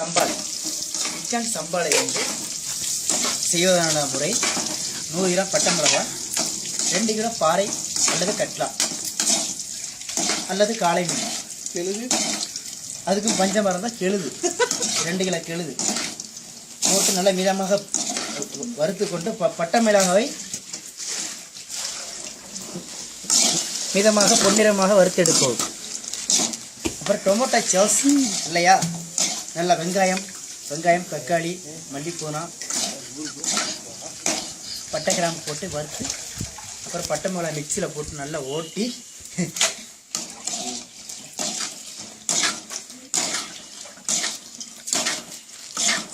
சம்பாளை chicken சம்பாளை வந்து செய்வதான முறை நூறு கிராம் பட்டை மிளகாய் ரெண்டு கிலோ பாறை அல்லது கட்லா அல்லது காளை மீன். கெழுது. அதுக்கும் பஞ்சம் இருந்தால் கெழுது. ரெண்டு கிலோ கெழுது. போட்டு நல்லா மிதமாக வறுத்து கொண்டு ப- பட்டை மிளகாவை மிதமாக பொன்னிறமாக வறுத்தெடுப்போம் அப்புறம் டொமேட்டோ சாஸ் இல்லையா? நல்லா வெங்காயம் வெங்காயம் தக்காளி மல்லிப்பூனா பட்டை கிராம்பு போட்டு வறுத்து அப்புறம் பட்டை மிளகாய் மிக்சியில் போட்டு நல்லா ஓட்டி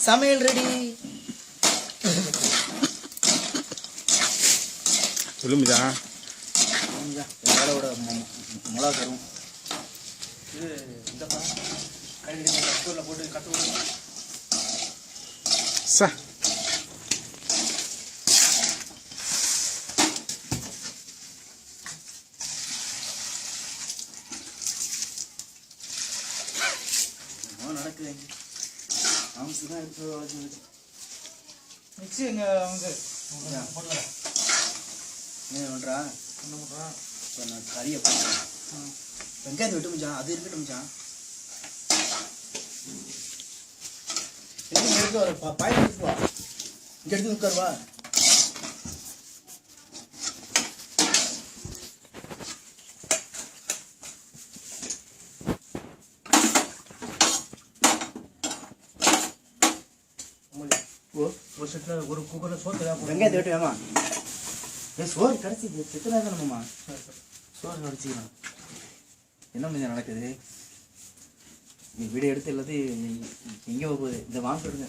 சமையல் ரெடி சொல்லுமிதா. மிளகா தரும் இது இந்தப்பா கழுவி போட்டு கத்தூர் சா நடக்குது அவங்க தான் எடுத்து மிக்ஸி எங்க அவங்க என்ன பண்ணுறா என்ன பண்ணுறா இப்போ நான் கறியை பண்ணுறேன் வெங்காயத்தை விட்டு முடிச்சான் அது இருக்கட்டும் முடிச்சான் எடுத்து எடுத்து வர பாய் எடுத்து வா. இங்கே எடுத்து உட்கார் வா. ஒரு செட்டில் ஒரு குக்கரில் சோத்து வெங்காயத்தை விட்டு வேமா. ஏ சோறு கிடச்சிது செத்துனா தானம்மா சோறு கிடச்சிக்கலாம் என்ன மஞ்சள் நடக்குது? நீ வீடியோ எடுத்து எல்லாத்தையும் எங்கே போகுது? இந்த வாங்க விடுங்க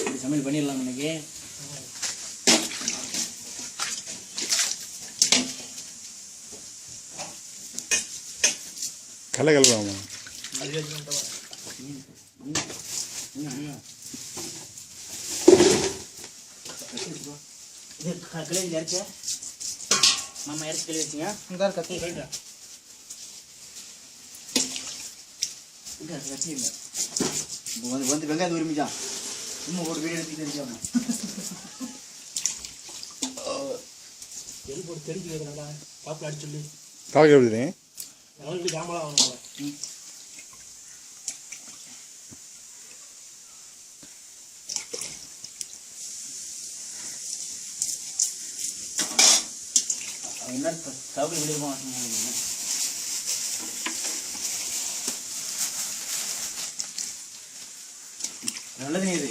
இப்படி சமையல் பண்ணிடலாம் இன்னைக்கு. கலை கலவாமா? இது கிளவி இறச்ச மாமா இறச்சி கிளவி வச்சிங்க. இந்த கத்தி. ரைட்டா இல்லை இப்போ வந்து வந்து வெங்காயத்தை உரிமிச்சான் இன்னும் ஒரு வீடியோ எடுத்து தெரிஞ்சாங்க போட்டு தெரிஞ்சு பாப்பில் அடிச்சு சொல்லி தாக்கு எப்படி ஜாமலாம் ஆகணும் என்ன தவிர விளைவாக நல்லது இது.